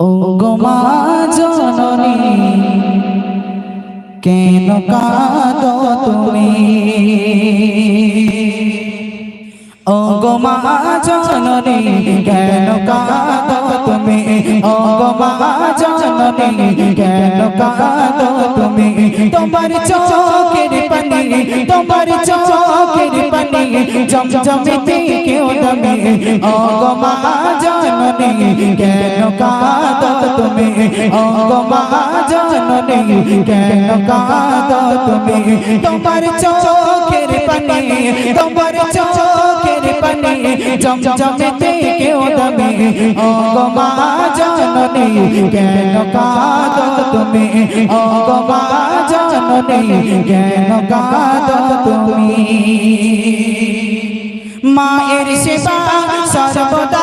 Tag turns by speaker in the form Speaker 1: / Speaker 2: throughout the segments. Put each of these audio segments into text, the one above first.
Speaker 1: ও গো মা জননী, কেন কাঁদো তুমি? ও গো মা জননী, কেন কাঁদো তুমি? ও গো জননী, কেন কাঁদো তুমি? তোমার চোখের পানি, তোমার চোখের পানি, জমজমিতে কেউ দমে ও গো মা জননী, কেন কাঁদো তুমি? ও গো মা জননী, কেন কাঁদো তুমি? তোমার চোখের পানি, তোমার চোখের পানি জমজমিতে কেউ দমে। মা জননী, কেন কাঁদো তুমি? মা জননী, কেন কাঁদো তুমি? মায়ের সেবা সর্বদা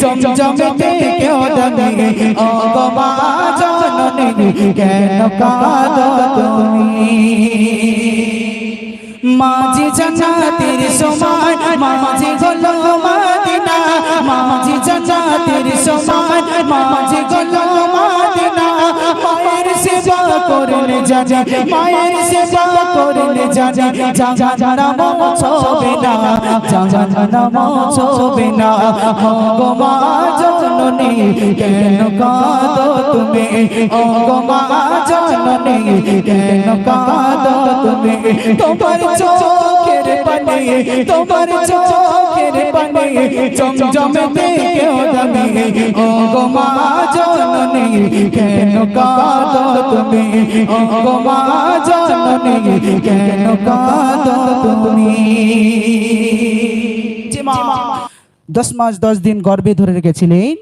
Speaker 1: জমজমিতে কেউ দানি ও গো মা জননী কেন কাঁদো তুমি মাঝি জান্নাতের সমান মাঝি গোলো মাদিনা। মাঝি জান্নাতের সমান মাঝি সেবা করলে জানি, মায়ের সেবা করলে জানি। জানা মন ছবে না জানা মন ছবে না। মা জননী কেন কাঁদো তুমি? মা জননী কেন কাঁদো তুমি? তোমার চোখের পানি, তোমার চোখের পানি জমজমতে কেউ দামি ও গো মা জননী কেন কাঁদো তুমি? মা জননী কেন কাঁদো তুমি? যে মা। দশ মাস দশ দিন গর্ভে ধরে রেখেছিলেন।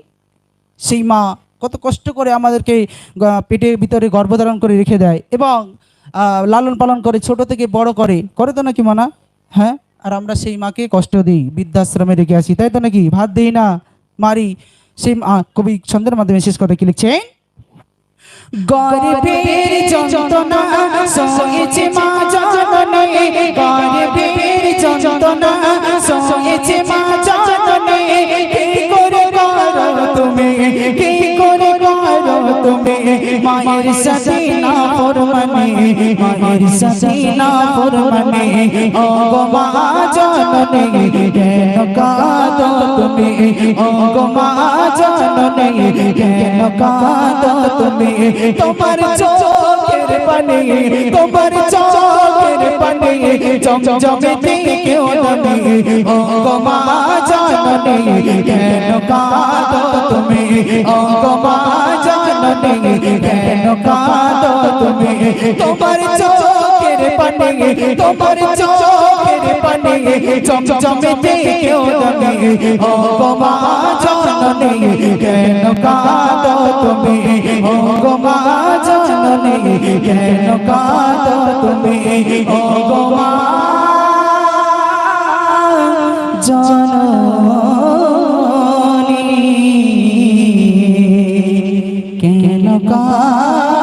Speaker 1: সেই মা কত কষ্ট করে আমাদেরকে পেটের ভিতরে গর্ভধারণ করে রেখে দেয় এবং লালন পালন করে ছোট থেকে বড় করে। করে তো নাকি মানা হ্যাঁ? আর আমরা সেই মাকে কষ্ট দিই বৃদ্ধাশ্রমে রেখে আসি। তাই তো নাকি? ভাত দিই না। মারি। সেই কবি ছন্দের মাধ্যমে শেষ কথা কি লিখছেন, গর্ভের যন্ত্রণা সয়েছে মা জননী গর্ভের যন্ত্রণা সয়েছে মা জননী কি করে করো তুমি, কি করে করো তুমি, মায়ের সাথে মায়ের ফরমানে, ও গো মা জননী, কেন কাঁদো তুমি? ও গো মা জননী, কেন কাঁদো তুমি? তোমার চোখের পানি, তোমার চোখের পানি, জমজমিতে কেউ ননি ও গো মা জননী, কেন কাঁদো তুমি? ও গো মা জননী, কেন কাঁদো তুমি? তোমার চোখের পানি, তোমার চোখের পানি জমজমিতে কেউ ননি ও গো মা জননী, কেন কাঁদো তুমি? ও গো মা জননী, কেন কাঁদো তুমি? ও গো জননী, কেন কাঁদো